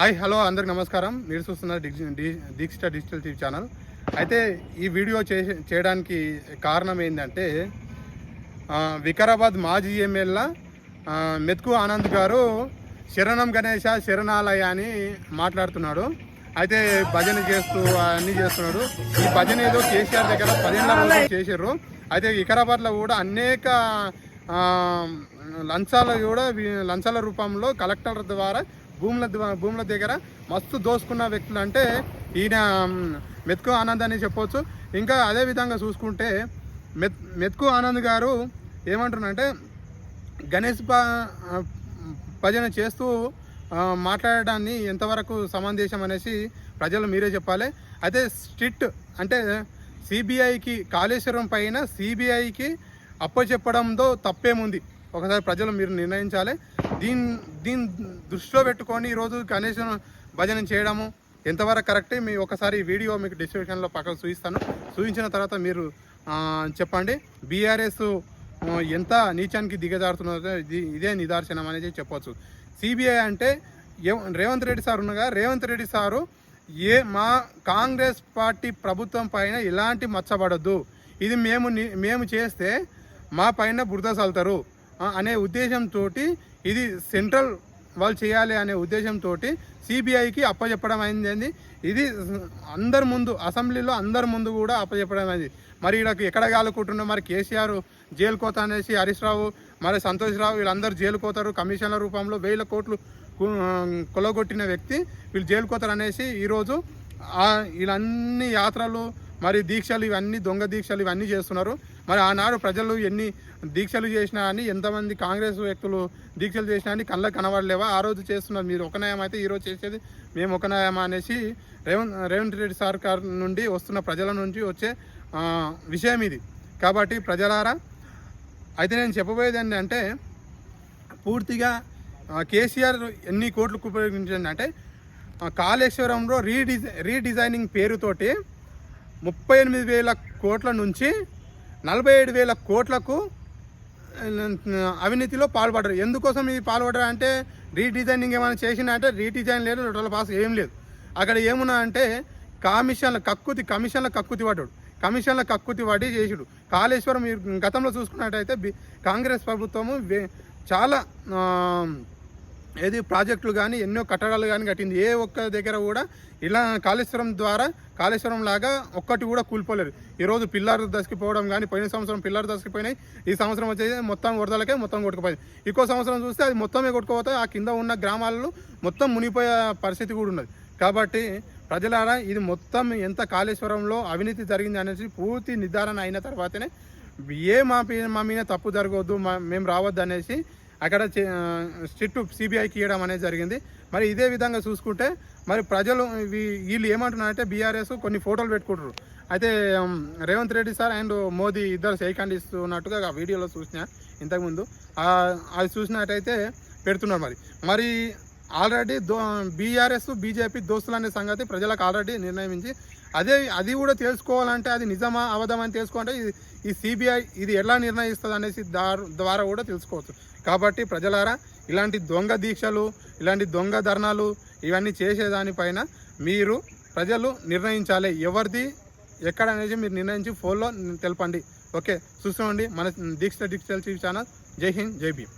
Hi hello అందరికి నమస్కారం. మీరు చూస్తున్నారు దీక్ష డిజిటల్ టీవీ ఛానల్. అయితే ఈ వీడియో చే చేయడానికి కారణం ఏంటంటే వికారాబాద్ మాజీ ఎమ్మెల్యే మెతుకు ఆనంద్ గారు శరణం గణేశ శరణాలయ అని మాట్లాడుతున్నాడు. అయితే భజన చేస్తూ అన్నీ చేస్తున్నాడు. ఈ భజన ఏదో కేసీఆర్ దగ్గర పదిహేను చేసారు అయితే వికారాబాద్లో కూడా అనేక లంచాలు కూడా లంచాల రూపంలో కలెక్టర్ ద్వారా భూముల భూముల దగ్గర మస్తు దోసుకున్న వ్యక్తులు అంటే ఈయన మెతుకు ఆనంద్ అని చెప్పవచ్చు ఇంకా అదే విధంగా చూసుకుంటే మెత్ మెతుకు ఆనంద్ గారు ఏమంటున్నంటే గణేష్ ప- భజన చేస్తూ మాట్లాడడాన్ని ఎంతవరకు సమంజసం అనేసి ప్రజలు మీరే చెప్పాలి. అయితే స్ట్రిక్ట్ అంటే సిబిఐకి కాళేశ్వరం పైన సిబిఐకి అప్పచెప్పడంతో తప్పేముంది? ఒకసారి ప్రజలు మీరు నిర్ణయించాలి. దీని దీన్ని దృష్టిలో పెట్టుకొని ఈరోజు గణేశం భజన చేయడము ఎంతవరకు కరెక్టే మీ ఒకసారి వీడియో మీకు డిస్క్రిప్షన్లో పక్కన చూపిస్తాను. చూపించిన తర్వాత మీరు చెప్పండి. బీఆర్ఎస్ ఎంత నీచానికి దిగజారుతున్నదో ఇదే నిదర్శనం అనేది చెప్పొచ్చు. సిబిఐ అంటే రేవంత్ రెడ్డి సార్ ఉండగా రేవంత్ రెడ్డి సారు ఏ మా కాంగ్రెస్ పార్టీ ప్రభుత్వం పైన ఎలాంటి మచ్చబడద్దు. ఇది మేము మేము చేస్తే మా పైన బురద చల్లుతారు అనే ఉద్దేశంతో ఇది సెంట్రల్ వాళ్ళు చేయాలి అనే ఉద్దేశంతో సిబిఐకి అప్పచెప్పడం అయింది ఇది అందరి ముందు అసెంబ్లీలో అందరి ముందు కూడా అప్పచెప్పడం అయింది. మరి వీళ్ళకి ఎక్కడ కాలుకుంటున్నా మరి కేసీఆర్ జైలు కోత అనేసి హరీష్ రావు మరి సంతోష్ రావు వీళ్ళందరూ జైలు కోతారు కమిషన్ల రూపంలో వేల కోట్లు కొలగొట్టిన వ్యక్తి వీళ్ళు జైలు కోతారు అనేసి ఈరోజు వీళ్ళన్ని యాత్రలు మరి దీక్షలు ఇవన్నీ దొంగ దీక్షలు ఇవన్నీ చేస్తున్నారు. మరి ఆనాడు ప్రజలు ఎన్ని దీక్షలు చేసినా అని ఎంతమంది కాంగ్రెస్ వ్యక్తులు దీక్షలు చేసినా అని కళ్ళ కనబడలేవా? ఆ రోజు చేస్తున్నారు మీరు. ఒక నయం అయితే ఈరోజు చేసేది మేము ఒక నయమా అనేసి రేవంత్ రేవంత్ రెడ్డి సర్కార్ నుండి వస్తున్న ప్రజల నుంచి వచ్చే విషయం ఇది. కాబట్టి ప్రజలారా అయితే నేను చెప్పబోయేది ఏంటంటే పూర్తిగా కేసీఆర్ ఎన్ని కోట్లు ఉపయోగించండి అంటే కాళేశ్వరంలో రీడిజై రీడిజైనింగ్ పేరుతోటి ముప్పై ఎనిమిది వేల కోట్ల నుంచి నలభై ఏడు వేల కోట్లకు అవినీతిలో పాల్పడరు ఎందుకోసం ఇది పాల్పడరు అంటే రీడిజైనింగ్ ఏమైనా చేసినా అంటే రీడిజైన్ లేదు టోటల్ పాస్ ఏం లేదు. అక్కడ ఏమున్నా అంటే కమిషన్ల కక్కుతి కమిషన్ల కక్కుతి పడ్డాడు. కమిషన్ల కక్కుతి పడి చేసుడు. కాళేశ్వరం గతంలో చూసుకున్నట్టయితే కాంగ్రెస్ ప్రభుత్వము చాలా ఏది ప్రాజెక్టులు కానీ ఎన్నో కట్టడాలు కానీ కట్టింది. ఏ ఒక్క దగ్గర కూడా ఇలా కాళేశ్వరం ద్వారా కాళేశ్వరం లాగా ఒక్కటి కూడా కూలిపోలేదు. ఈరోజు పిల్లర్ దశకిపోవడం కానీ పోయిన సంవత్సరం పిల్లర్ దశకిపోయినాయి ఈ సంవత్సరం వచ్చేసి మొత్తం వరదలకే మొత్తం కొట్టుకుపోయింది. ఇంకో సంవత్సరం చూస్తే అది మొత్తమే కొట్టుకుపోతే ఆ కింద ఉన్న గ్రామాలలో మొత్తం మునిగిపోయే పరిస్థితి కూడా ఉన్నది. కాబట్టి ప్రజలారా ఇది మొత్తం ఎంత కాళేశ్వరంలో అవినీతి జరిగింది అనేసి పూర్తి నిర్ధారణ అయిన తర్వాతనే ఏ మా మా మీద తప్పు జరగవద్దు మా మేము రావద్దు అనేసి అక్కడ స్ట్రిక్ట్ సిబిఐకి ఇవ్వడం అనేది జరిగింది. మరి ఇదే విధంగా చూసుకుంటే మరి ప్రజలు వీ- వీళ్ళు ఏమంటున్నారంటే బీఆర్ఎస్ కొన్ని ఫోటోలు పెట్టుకుంటారు. అయితే రేవంత్ రెడ్డి సార్ అండ్ మోదీ ఇద్దరు సైకాండ్ ఇస్తున్నట్టుగా ఆ వీడియోలో చూసిన ఇంతకుముందు. అది చూసినట్టయితే పెడుతున్నారు మరి. మరి ఆల్రెడీ దో బీఆర్ఎస్ బీజేపీ దోస్తులు అనే సంగతి ప్రజలకు ఆల్రెడీ నిర్ణయించి అదే అది కూడా తెలుసుకోవాలంటే అది నిజమా అవధమని తెలుసుకోవాలంటే ఇది ఈ సిబిఐ ఇది ఎలా నిర్ణయిస్తుంది అనేసి ద్వారా కూడా తెలుసుకోవచ్చు. కాబట్టి ప్రజలారా ఇలాంటి దొంగ దీక్షలు ఇలాంటి దొంగ ధర్నాలు ఇవన్నీ చేసేదానిపైన మీరు ప్రజలు నిర్ణయించాలి. ఎవరిది ఎక్కడ అనేది మీరు నిర్ణయించి ఫోన్లో తెలపండి. ఓకే చూసుకోండి మన దీక్ష డిజిటల్ టీవీ ఛానల్. జై హింద్ జై భీమ్.